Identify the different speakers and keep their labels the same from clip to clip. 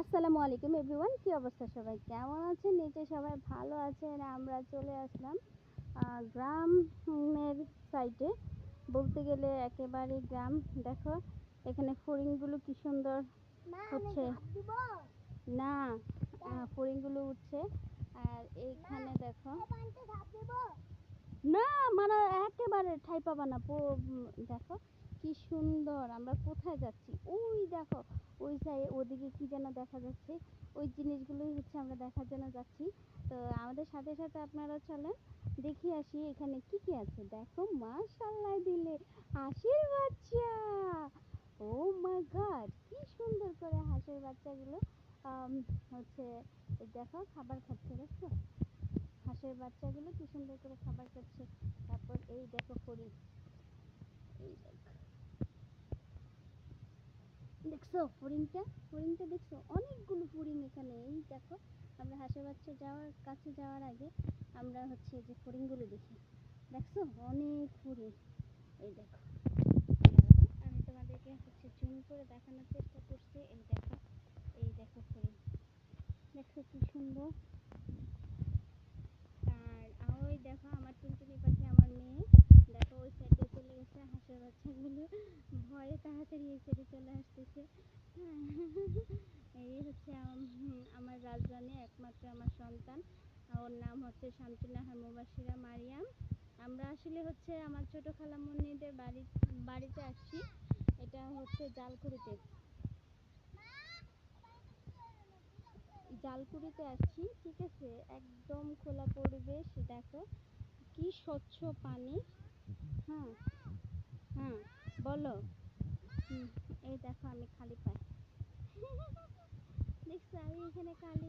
Speaker 1: আসসালামু আলাইকুম এভরিওয়ান, কি অবস্থা সবাই? কেমন আছেন? নিচে সবাই ভালো আছেন, আমরা চলে আসলাম গ্রামের সাইডে বলতে গেলে একেবারে গ্রাম। দেখো, এখানে ফড়িংগুলো কি সুন্দর হচ্ছে। না ফড়িংগুলো উঠছে। আর এইখানে দেখো। না মানে একেবারে ঠাই পাবা না দেখো। কি সুন্দর, আমরা কোথায় যাচ্ছি? ওই দেখো, ওই সাইড ওদিকে কি যেন দেখা যাচ্ছে? ওই জিনিসগুলোই হচ্ছে আমরা দেখার জন্য যাচ্ছি। তো আমাদের সাথে সাথে আপনারা চলেন, দেখি আসি এখানে কি কি আছে। দেখো মাশাল্লাহ দিলে হাঁসের বাচ্চা! ও মাই গড কি সুন্দর করে হাঁসের বাচ্চাগুলো হচ্ছে দেখো, খাবার খাচ্ছে, দেখছ? হাঁসের বাচ্চাগুলো কি সুন্দর করে খাবার খাচ্ছে। তারপর এই দেখো ফড়িং এই দেখো। দেখছ? ফড়িংটা? ফড়িংটা দেখছ? অনেকগুলো ফড়িং এখানে। এই দেখো, আমরা হাঁসের বাচ্চা যাওয়ার কাছে যাওয়ার আগে আমরা হচ্ছে যে ফড়িংগুলো দেখি। দেখছ? অনেক ফড়িং। এই দেখো। আমি তোমাদেরকে হচ্ছে জুম করে দেখানোর চেষ্টা করছি। এই দেখো এই দেখো ফড়িং। দেখছ কি সুন্দর। আর ওই দেখো, আমার টুনটুনি পাখি আমার মেয়ে দেখো ওই সাইডে চলে গেছে হাঁসের বাচ্চাগুলো ভয়ে তাড়াতাড়ি এই সাইডে চলে আসতেছে। এই হচ্ছে আমার রাজরানী একমাত্র আমার সন্তান। ওর নাম হচ্ছে শামসুন্নাহার মুবাসিরা মারিয়াম। আমরা আসলে হচ্ছে আমার ছোট খালামণিদের বাড়ি, বাড়িতে আসছি। এটা হচ্ছে জালকুড়িতে। জালকুড়িতে আসছি, ঠিক আছে? একদম খোলা পরিবেশ, দেখো। কি স্বচ্ছ পানি। হ্যাঁ হ্যাঁ বলো। এই দেখো আমি খালি পাই দেখছ, আমি এখানে খালি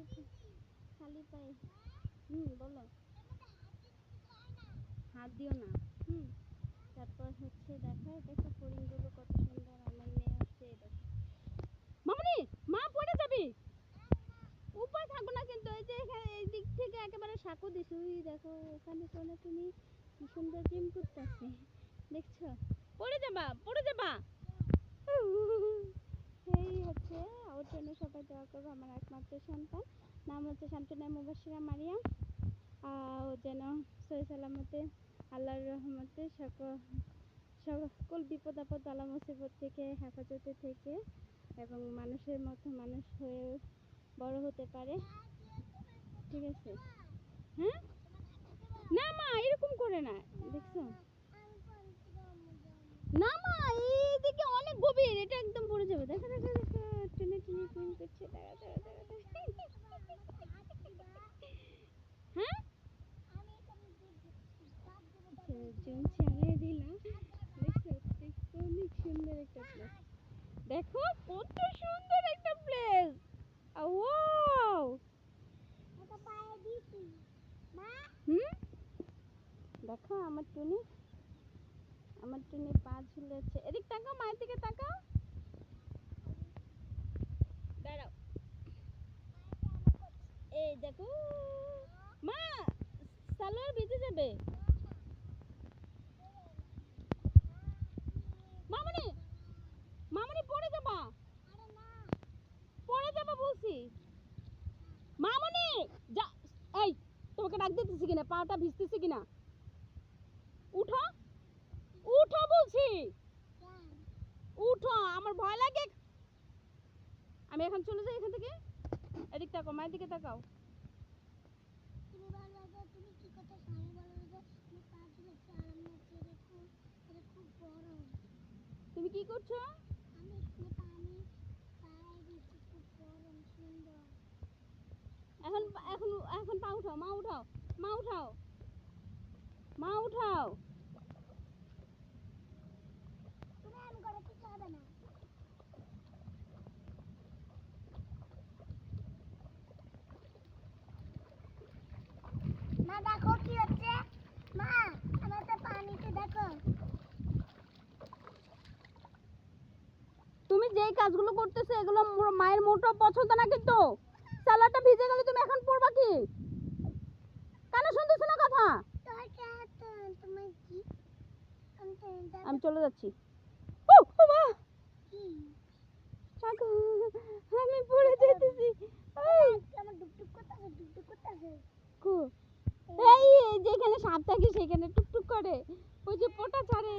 Speaker 1: খালি পাই হুম, বলো। হাত দিও না। হুম, তারপর হচ্ছে দেখো দেখো ফড়িংগুলো কত সুন্দর, আমার মেয়ে হচ্ছে দেখো। মামনি, মা পড়ে যাবি। উপরে থাকব না কিন্তু, এই যে এখানে এই দিক থেকে একেবারে সাঁকো দিছি। ওই দেখো ওখানে কোনো তুমি সুন্দর জিম করতেছে। দেখছ? পড়ে যাবা পড়ে যাবা। এই হচ্ছে, ওর জন্য সবাই দোয়া করব, আমার একমাত্র সন্তান। নাম হচ্ছে শামসুন্নাহ মুবাসিরা মারিয়াম। ও যেন সহি সালামতে, আল্লাহর রহমতে সকল সকল বিপদ আপদ বালা মুসিবত থেকে, হেফাজতে থেকে এবং মানুষের মতো মানুষ হয়ে বড় হতে পারে। ঠিক আছে? হ্যাঁ? না মা, এরকম করে না, দেখছ? না মা এইদিকে অনেক গভীর এটা একদম পড়ে যাবে দেখো দেখো দেখো টেনে টেনে দাঁড়া দাঁড়া দাঁড়া হ্যাঁ দিলাম দেখো কত সুন্দর একটা প্লেস দেখো, আমার টুনি আমার টুনি পা ঝুলেছে। এদিক তাকাও, মায়ের দিকে তাকাও দাঁড়াও এই দেখো মা সালোয়ার ভিজে যাবে মামনি মামনি পড়ে যাবা পড়ে যাবা বলছি মামনি যা এই তোমাকে ডাক দিতেছি কিনা? পাটা ভিজতেছে কিনা? উঠো। উঠো বলছি। উঠো আমার ভয় লাগে। আমি এখন চলে যাই এখান থেকে। এদিক তাকাও মায়ের দিকে তাকাও। তুমি কি করছ? এখন এখন এখন পা উঠাও মা উঠাও মা উঠাও মা উঠাও।
Speaker 2: মা দেখো কি হচ্ছে। মা আমার তো পানিতে দেখো।
Speaker 1: তুমি যেই কাজগুলো করতেছো এগুলো মায়ের মোটো পছন্দ না কিন্তু। সালাডটা ভিজে গেলে তুমি এখন পড়বা কি?
Speaker 2: আমি
Speaker 1: চলে যাচ্ছি। আমি পড়ে যেতেছি।
Speaker 2: আমার
Speaker 1: এই যেখানে সাপ থাকে সেখানে টুকটুক করে। ওই যে পোটা ছাড়ে।